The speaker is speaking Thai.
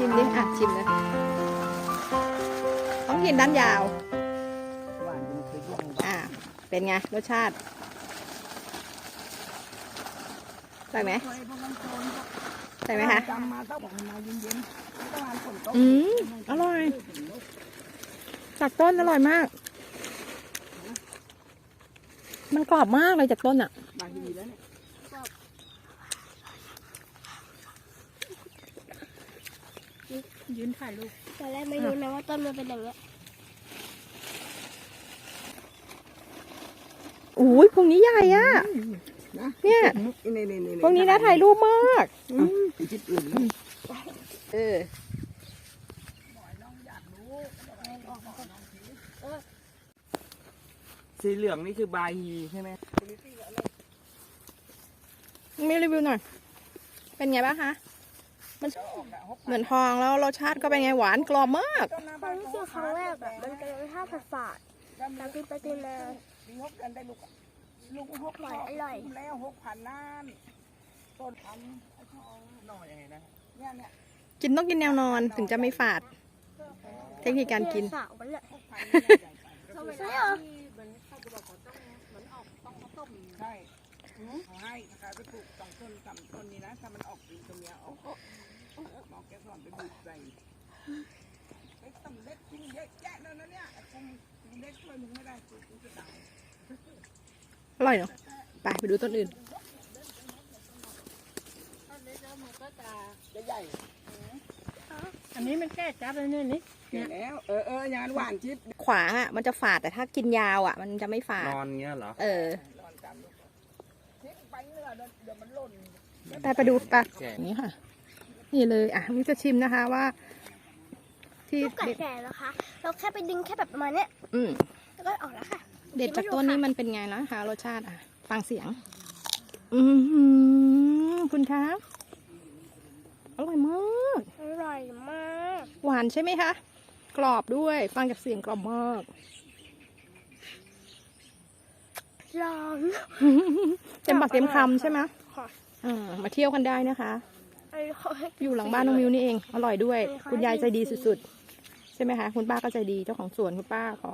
ชิมเลยต้องกินด้านยาว หวานจนเคยย่องอ่าเป็นไงรสชาติใส่ไหมเคยพวกนั้นโซนใส่ไหมคะจำมาต้องบอกมาเย็นๆต้องการฝนตกอืมอร่อยจากต้นอร่อยมาก มันกรอบมากเลยจากต้นอะมาดีแล้วเนี่ย ยืนถ่ายรูปตอนแรกไม่รู้นะว่าต้นมันเป็นอย่างเงี้ยอุ้ยพวงนี้ใหญ่อะนะเนี่ยนี่นี่นี่พวงนี้นะถ่ายรูปมากอืมจิตอื่นแล้วเออสีเหลืองนี่คือบาฮีใช่ไหมมีรีวิวหน่อย เป็นไงบ้างคะ มันเหมือนทองแล้วรสชาติก็เป็นไงหวานกรอบมากความรู้สึกครั้งแรกแบบมันเป็นรสชาติฝาดๆแต่กินไปกินมามีหกกันได้ลูกอะลูกหกอร่อยอร่อยแล้วหกพันล้านต้นพันไอ้ทองหน่อยยังไงนะเนี่ยเนี่ยกินต้องกินแนวนอนถึงจะไม่ฝาด เทคนิคการกินสาวมันแหละหกพันเนี่ยใหญ่ไปใช่เหรอใช่เขาให้นะคะไปปลูกสองต้นสามต้นนี้นะถ้ามันออกปีตรงเนี้ยออกหมอแกสอนไปดูดใส่ไอ้ต้นเล็กกินเยอะแยะเลยนะเนี่ยไอ้คงกินเล็กช่วยมึงไม่ได้กูกูจะตายอร่อยเนาะไปไปดูต้นอื่นจะใหญ่อันนี้มันแค่จับแล้วเนี่ยนี่เห็นแล้วเออเออยานหวานจิ๊บขวางอะมันจะฝาดแต่ถ้ากินยาวอะ มันจะไม่ฝาดนอนเงี้ยเหรอเออนอนจำลูกทิ้งไปเนื้อเดี๋ยวเดี๋ยวมันหล่นไปไปดูไปแกะนี่ค่ะ นี่เลยอะมิจะชิมนะคะว่า ที่ลูกไก่เด็ดแก่แล้วคะเราแค่ไปดึงแค่แบบประมาณเนี้ยอืมแล้วก็ออกแล้วค่ะ เด็ดจากต้นนี้มันเป็นไงนะคะรสชาติอะ ฟังเสียง อือหือคุณคะอร่อยมาก อร่อยมาก หวานใช่ไหมคะ กรอบด้วย ฟังจากเสียงกรอบมากลองเต็มปากเต็มคำใช่ไหมค่ะอ่ามาเที่ยวกันได้นะคะ อันนี้เขาให้อยู่หลังบ้านน้องมิวนี่เอง อร่อยด้วยใช่ค่ะคุณยายใจดีสุดๆ ใช่ไหมคะ คุณป้าก็ใจดี เจ้าของสวนคุณป้าก็